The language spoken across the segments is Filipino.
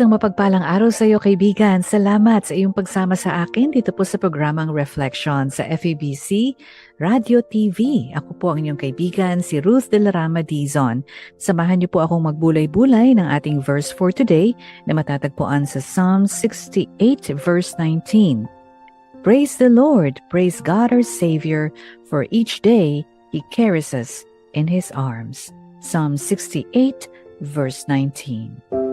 Isang mapagpalang araw sa iyo kaibigan. Salamat sa iyong pagsama sa akin dito po sa programang Reflection sa FEBC Radio TV. Ako po ang inyong kaibigan, si Ruth de la Rama Dizon. Samahan niyo po akong magbulay-bulay ng ating verse for today na matatagpuan sa Psalm 68 verse 19. Praise the Lord, praise God our Savior, for each day He carries us in His arms. Psalm 68 verse 19.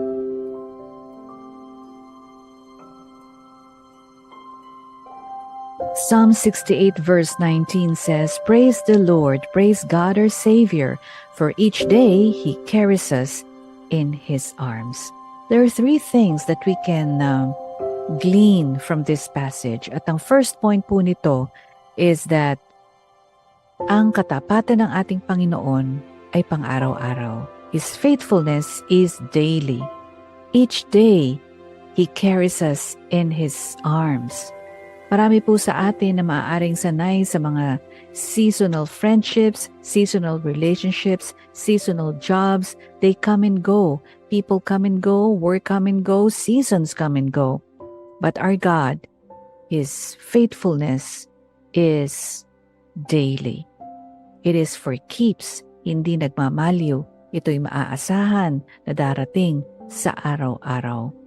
Psalm 68 verse 19 says, Praise the Lord, praise God our Savior, for each day He carries us in His arms. There are three things that we can uh, glean from this passage. At ang first point po nito is that ang katapatan ng ating Panginoon ay pang-araw-araw. His faithfulness is daily. Each day, He carries us in His arms. Marami po sa atin na maaaring sanay sa mga seasonal friendships, seasonal relationships, seasonal jobs. They come and go. People come and go, work come and go, seasons come and go. But our God, His faithfulness is daily. It is for keeps, hindi nagmamaliw. Ito'y maaasahan na darating sa araw-araw.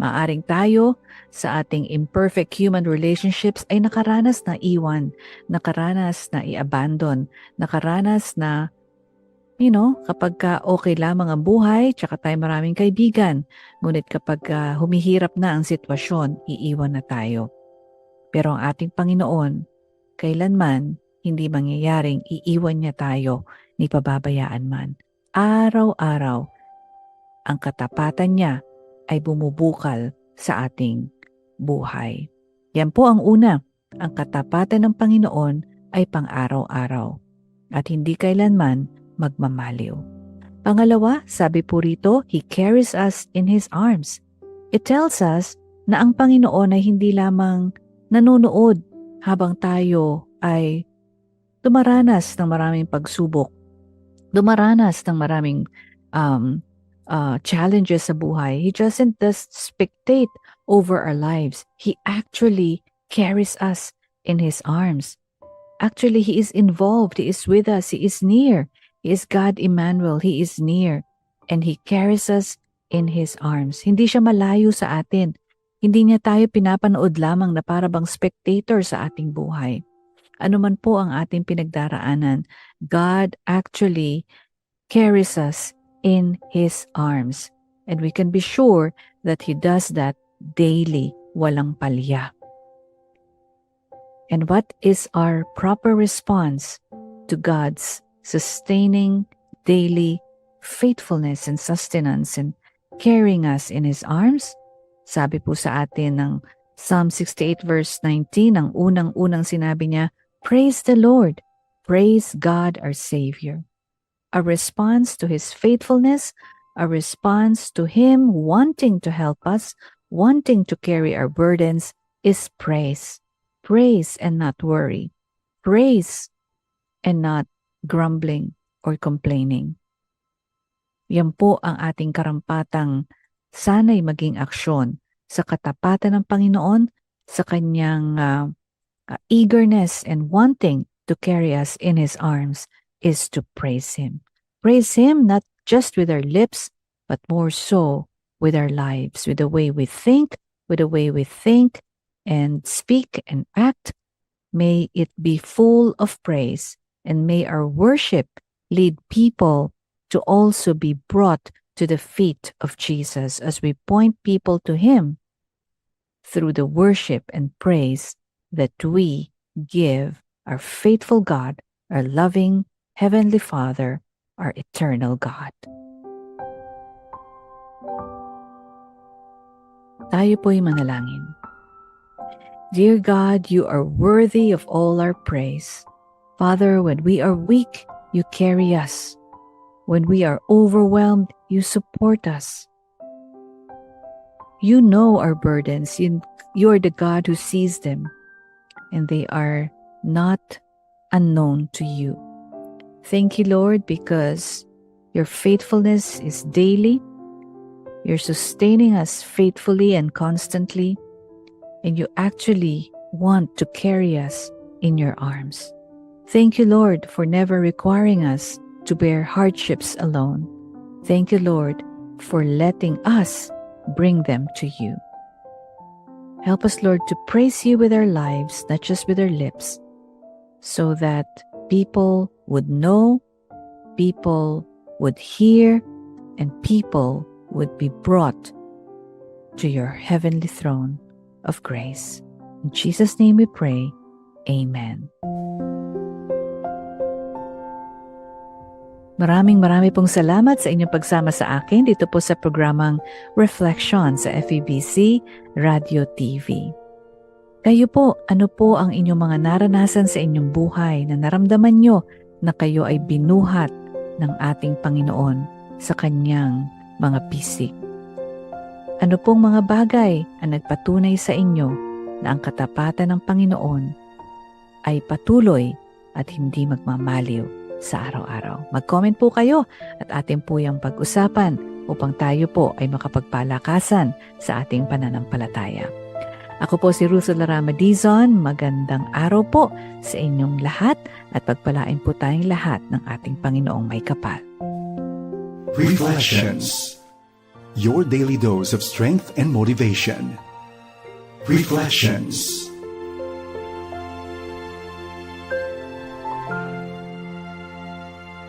Maaring tayo sa ating imperfect human relationships ay nakaranas na iwan, nakaranas na i-abandon, nakaranas na, you know, kapag ka okay lamang ang buhay, tsaka tayo maraming kaibigan. Ngunit kapag uh, humihirap na ang sitwasyon, iiwan na tayo. Pero ang ating Panginoon, kailanman hindi mangyayaring iiwan niya tayo ni pababayaan man. Araw-araw, ang katapatan niya ay bumubukal sa ating buhay. Yan po ang una. Ang katapatan ng Panginoon ay pang-araw-araw at hindi kailanman magmamaliw. Pangalawa, sabi po rito, He carries us in His arms. It tells us na ang Panginoon ay hindi lamang nanonood habang tayo ay dumaranas ng maraming pagsubok, dumaranas ng maraming um, uh, challenges sa buhay. He doesn't just spectate over our lives. He actually carries us in His arms. Actually, He is involved. He is with us. He is near. He is God Emmanuel. He is near. And He carries us in His arms. Hindi siya malayo sa atin. Hindi niya tayo pinapanood lamang na para bang spectator sa ating buhay. Ano man po ang ating pinagdaraanan, God actually carries us in His arms. And we can be sure that He does that daily, walang palya. And what is our proper response to God's sustaining daily faithfulness and sustenance and carrying us in His arms? Sabi po sa atin ng Psalm 68 verse 19, ang unang-unang sinabi niya, Praise the Lord, praise God our Savior. A response to His faithfulness, a response to Him wanting to help us, wanting to carry our burdens is praise. Praise and not worry. Praise and not grumbling or complaining. Yan po ang ating karampatang sana'y maging aksyon sa katapatan ng Panginoon, sa kanyang uh, uh, eagerness and wanting to carry us in His arms is to praise Him. Praise Him not just with our lips, but more so with our lives, with the way we think, with the way we think and speak and act. May it be full of praise, and may our worship lead people to also be brought to the feet of Jesus as we point people to Him through the worship and praise that we give our faithful God, our loving Heavenly Father, our eternal God. Tayo po'y manalangin. Dear God, you are worthy of all our praise. Father, when we are weak, you carry us. When we are overwhelmed, you support us. You know our burdens. You, you are the God who sees them, and they are not unknown to you. Thank you, Lord, because your faithfulness is daily. You're sustaining us faithfully and constantly, and you actually want to carry us in your arms. Thank you, Lord, for never requiring us to bear hardships alone. Thank you, Lord, for letting us bring them to you. Help us, Lord, to praise you with our lives, not just with our lips, so that people would know, people would hear, and people would be brought to your heavenly throne of grace. In Jesus' name we pray. Amen. Maraming marami pong salamat sa inyong pagsama sa akin dito po sa programang Reflection sa FEBC Radio TV. Kayo po, ano po ang inyong mga naranasan sa inyong buhay na naramdaman nyo na kayo ay binuhat ng ating Panginoon sa kanyang mga pisik? Ano pong mga bagay ang nagpatunay sa inyo na ang katapatan ng Panginoon ay patuloy at hindi magmamaliw sa araw-araw. Mag-comment po kayo at atin po yung pag-usapan upang tayo po ay makapagpalakasan sa ating pananampalataya. Ako po si Russo Larama Dizon. Magandang araw po sa inyong lahat at pagpalain po tayong lahat ng ating Panginoong may kapal. Reflections. Your daily dose of strength and motivation. Reflections.